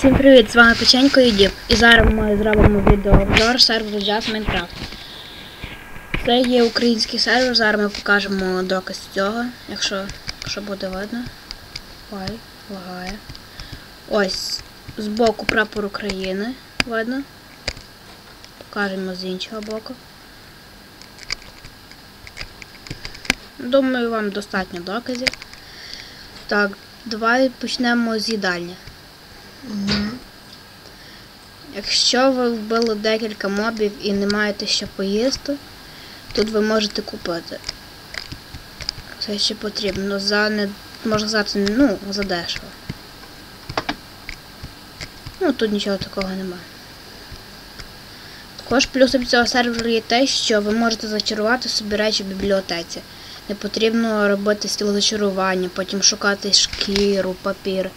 Всім привіт! З вами Печенько і Діб. І зараз ми зробимо відеообзор серверу Jazz Minecraft. Це є український сервер, зараз ми покажемо доказ цього, якщо, якщо буде видно. Ой, лагає. Ось, збоку прапор України видно. Покажемо з іншого боку. Думаю, вам достатньо доказів. Так, давай почнемо з їдальні. Якщо ви вбили декілька мобів і не маєте що поїсти, тут ви можете купити. Все, що потрібно. За не можна сказати, ну, за дешево. Ну, тут нічого такого немає. Також плюсом цього серверу є те, що ви можете зачарувати собі речі в бібліотеці. Не потрібно робити стіл зачарування, потім шукати шкіру, папір.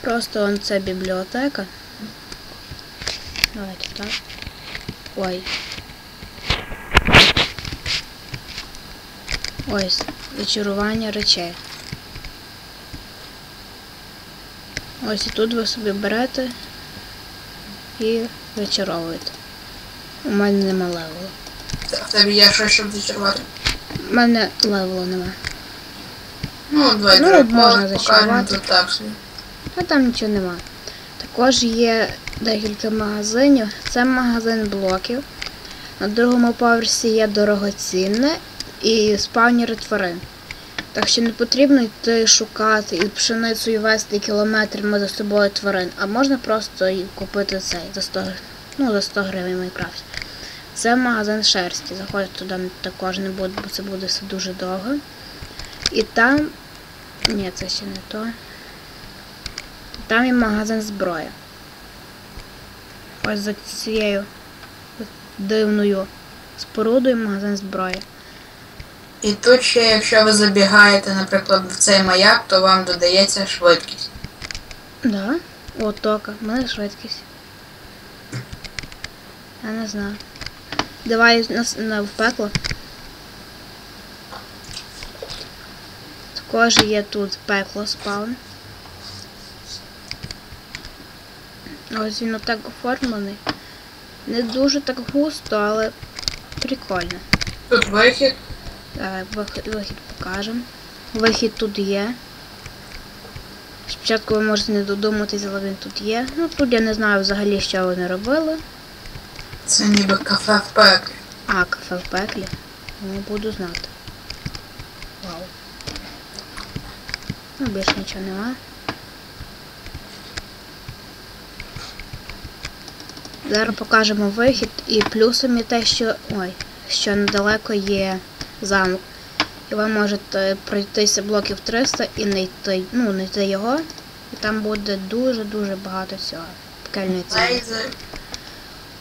Просто он це бібліотека. Давайте так. Ой. Ось, зачарування речей. Ось і тут ви собі берете і зачаровуєте. У мене нема левелу. Тебе є щось, щоб зачарувати? У мене левелу нема. Ну, давай Ну, можна покажемо зачарувати. А там нічого нема. Також є декілька магазинів. Це магазин блоків. На другому поверсі є дорогоцінне і спавнери тварин. Так що не потрібно йти шукати і пшеницею вести кілометрами за собою тварин, а можна просто купити цей за 100, ну, за 100 гривень в Це магазин шерсті. Заходити туди також не буду, бо це буде все дуже довго. І там. Ні, це ще не то. Там є магазин зброї. Ось за цією дивною спорудою магазин зброї. І тут ще, якщо ви забігаєте, наприклад, в цей маяк, то вам додається швидкість. Да? О, тока. У мене швидкість. Я не знаю. Давай на, на в пекло. Також є тут пекло спаун. Ось він отак оформлений. Не дуже так густо, але прикольно. Тут вихід. Давай вихід, вихід покажемо. Вихід тут є. Спочатку ви можете не додуматись, але він тут є. Ну тут я не знаю взагалі, що вони робили. Це ніби кафе в пеклі. А, кафе в пеклі. Ну, буду знати. Вау. Ну, більше нічого нема. Зараз покажемо вихід і плюсом є те, що. Ой, що недалеко є замок. І ви можете пройтися блоків 300 і знайти, ну, знайти його. І там буде дуже-дуже багато. Пекельної ціни.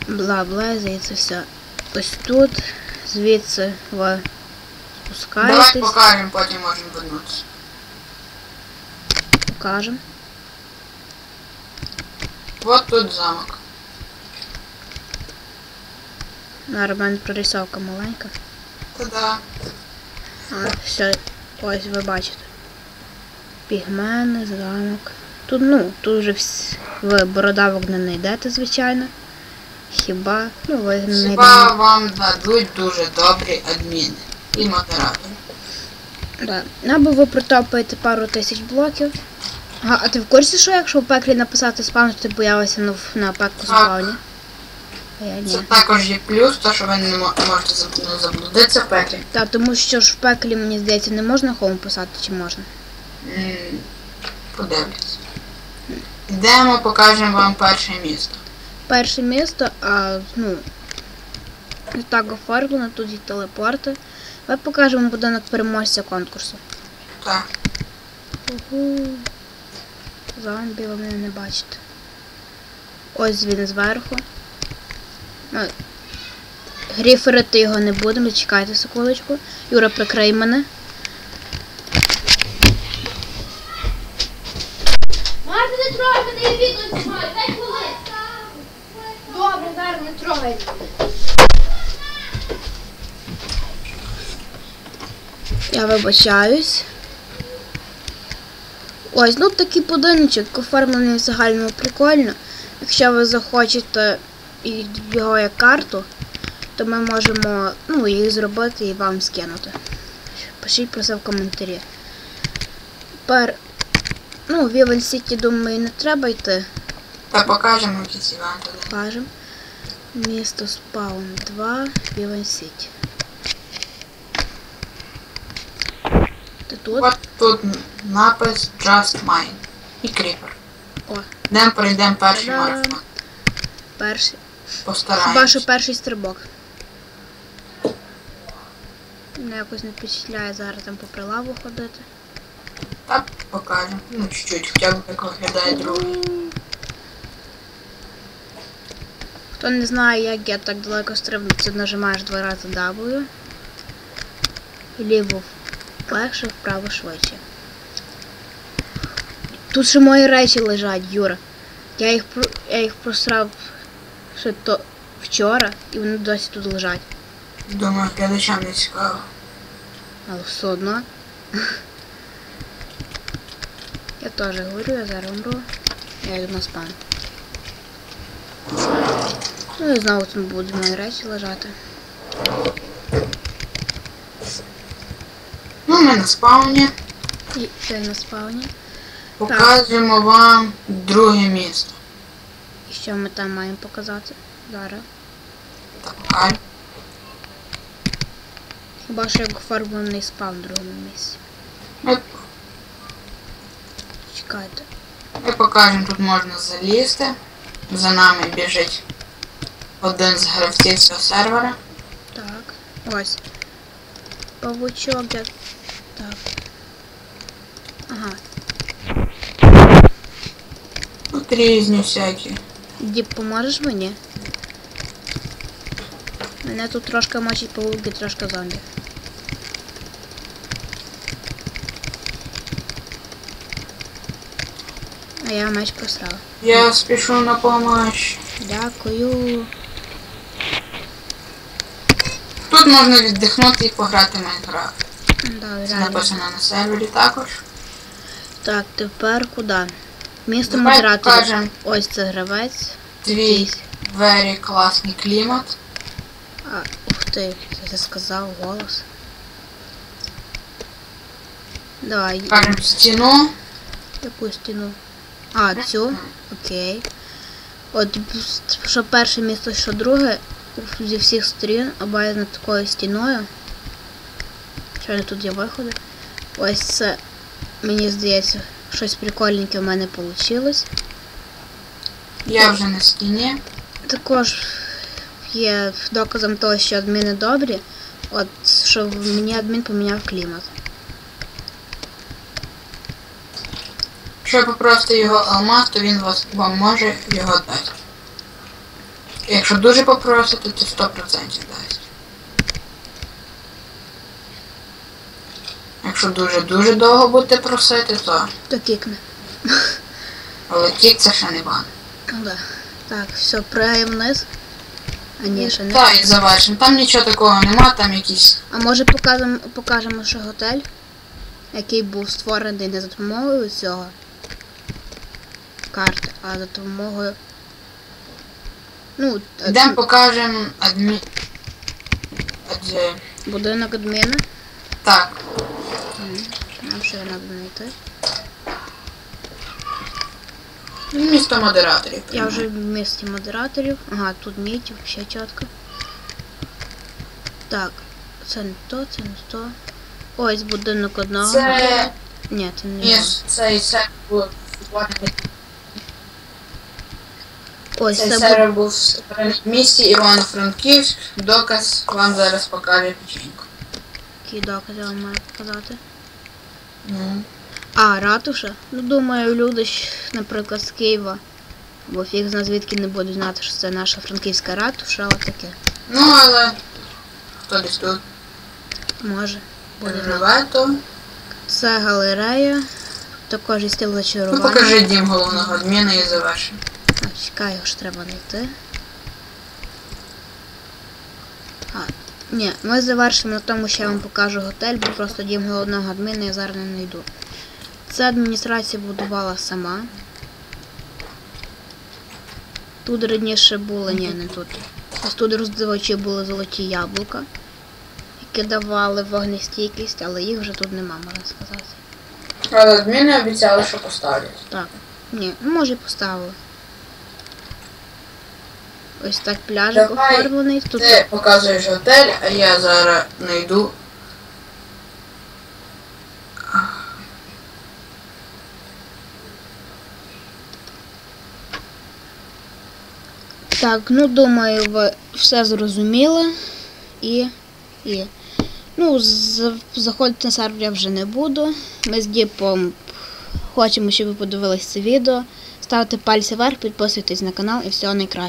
Бла бла і це все. Ось тут, звідси ви Давай покажемо, потім можемо вернутися. покажемо. От тут замок. Зараз в мене прорисовка маленька. Та-да. А, все, ось ви бачите. Пігмени, замок. Тут, ну, тут вже вс... ви бородавок не знайдете, звичайно. Хіба, ну, ви не Хіба знайдете. вам дадуть дуже добрі адміни і модератори. Да. Або ви протопаєте пару тисяч блоків. Ага, а ти в курсі, що якщо в пеклі написати спаун, то ти появишся на, на пеклу спавні? Це також є плюс, то що ви не можете заблудитися в пеклі. Та тому що ж в пеклі, мені здається, не можна хоум писати, чи можна? М, Подивляться. Йдемо, покажемо вам перше місто. Перше місто, а ну так оформлено, тут є телепорти. Давай покажемо будинок переможця конкурсу. Так. Угу. Зомбі ви мене не бачите. Ось він зверху. Ну, Гріферити його не будемо, чекайте секундочку. Юра, прикрий мене. Марта, не трогай мене, я відео знімаю, дай хвилин. Добре, зараз не трогай. Я вибачаюсь. Ось, ну такий будиночок, оформлений в загальному прикольно. Якщо ви захочете і його як карту, то ми можемо ну, її зробити і вам скинути. Пишіть про це в коментарі. Тепер, ну, в Івен Сіті, думаю, не треба йти. Та покажемо якісь івенти. Кажем. Місто Спаун 2, Івен Сіті. Ти тут? От тут напис Just Mine. І кріпер. О, Йдемо пройдемо перший марафон. перший. Хіба Постараємось. що перший стрибок. Мене якось не впечатляє зараз там по прилаву ходити. Так, покажемо. Ну, чуть-чуть, хоча б як виглядає другий. Хто не знає, як я так далеко стрибну, це нажимаєш два рази W. Ліво легше, вправо швидше. Тут ще мої речі лежать, Юра. Я їх, я їх просрав ще то вчора, і вони досі тут лежать. Думаю, глядачам не цікаво. Але все одно. Я теж говорю, я зараз умру. Я йду на спам. Ну і знову тут будуть мої речі лежати. Ну, ми на спауні. І це на спавні. Показуємо вам друге місто. І що ми там маємо показати зараз. Та покажемо. Хіба що як оформлений спав в другому місці. Ми, Чекайте. ми покажемо, тут можна залізти. За нами біжить один з гравців цього сервера. Так. Ось. Павучок, я... Так. Ага. Тут різні всякі. Діп, поможеш мені? Мене тут трошки мочить павуки, трошки зомбі. А я меч просрала. Я спішу на помощь. Дякую. Тут можна віддихнути і пограти в Майнкрафт. Да, Це написано на сервері також. Так, тепер куди? Місто покажемо. Ось це гравець. Твій very класний клімат. А, ух ти, я це сказав голос. Давай, Покажемо стіну. яку стіну? А, цю? Окей. От, що перше місто, що друге, зі всіх сторін обв'язано такою стіною. Що тут є виходи? Ось це, мені здається, щось прикольненьке в мене вийшло. Я вже на стіні. Також є доказом того, що адміни добрі. От що мені адмін поміняв клімат. Якщо попросите його алмаз, то він вас, вам може його дати. Якщо дуже попросите, то 100% дасть. Якщо дуже-дуже довго будете просити, то То кікне. але кік це ще не бан. Да. Так, все, пригаємо вниз. А ні, ще не. Так, і завершимо. Там нічого такого нема, там якісь. А може покажемо, покажемо, що готель, який був створений не за допомогою цього карти, а за допомогою. Ну, е, Йдемо покажемо адмі... Адже... будинок адміна. Так, Нам ще треба знайти. місто модераторів. Я вже в місті модераторів. Ага, тут мітів, ще чітко. Так, це не то, це не то. Ось будинок одного. Це Ні, це не Ні, його. цей сервер був Ось цей це бу- сервер був в місті Івано-Франківськ. Доказ вам зараз покаже печеньку. Який доказ я вам маю показати. Ну, А, ратуша? Ну, думаю, люди, наприклад, з Києва. Бо фіг зна звідки не будуть знати, що це наша франківська ратуша, але таке. ну але хто десь тут Може. Буде знати. то Це галерея. Також і стіл ну, покажи дім головного адміна і завершимо. А, чекай, його ж треба знайти. А, ні, ми завершимо на тому, що я вам покажу готель, бо просто дім головного адміна я зараз не знайду. Це адміністрація будувала сама. Тут раніше було, ні, не тут. Ось тут роздавачі були золоті яблука, які давали вогнестійкість, але їх вже тут нема, можна сказати. Але адміни обіцяли, що поставлять. Так. Ні, ну може і поставили. Ось так пляжик Давай, оформлений. Тут Ти показуєш готель, а я зараз знайду. Так, ну думаю, ви все зрозуміли. І. і. Ну, заходити на сервер я вже не буду. Ми з Діпом хочемо, щоб ви подивилися це відео. Ставте пальці вверх, підписуйтесь на канал і всього найкращого.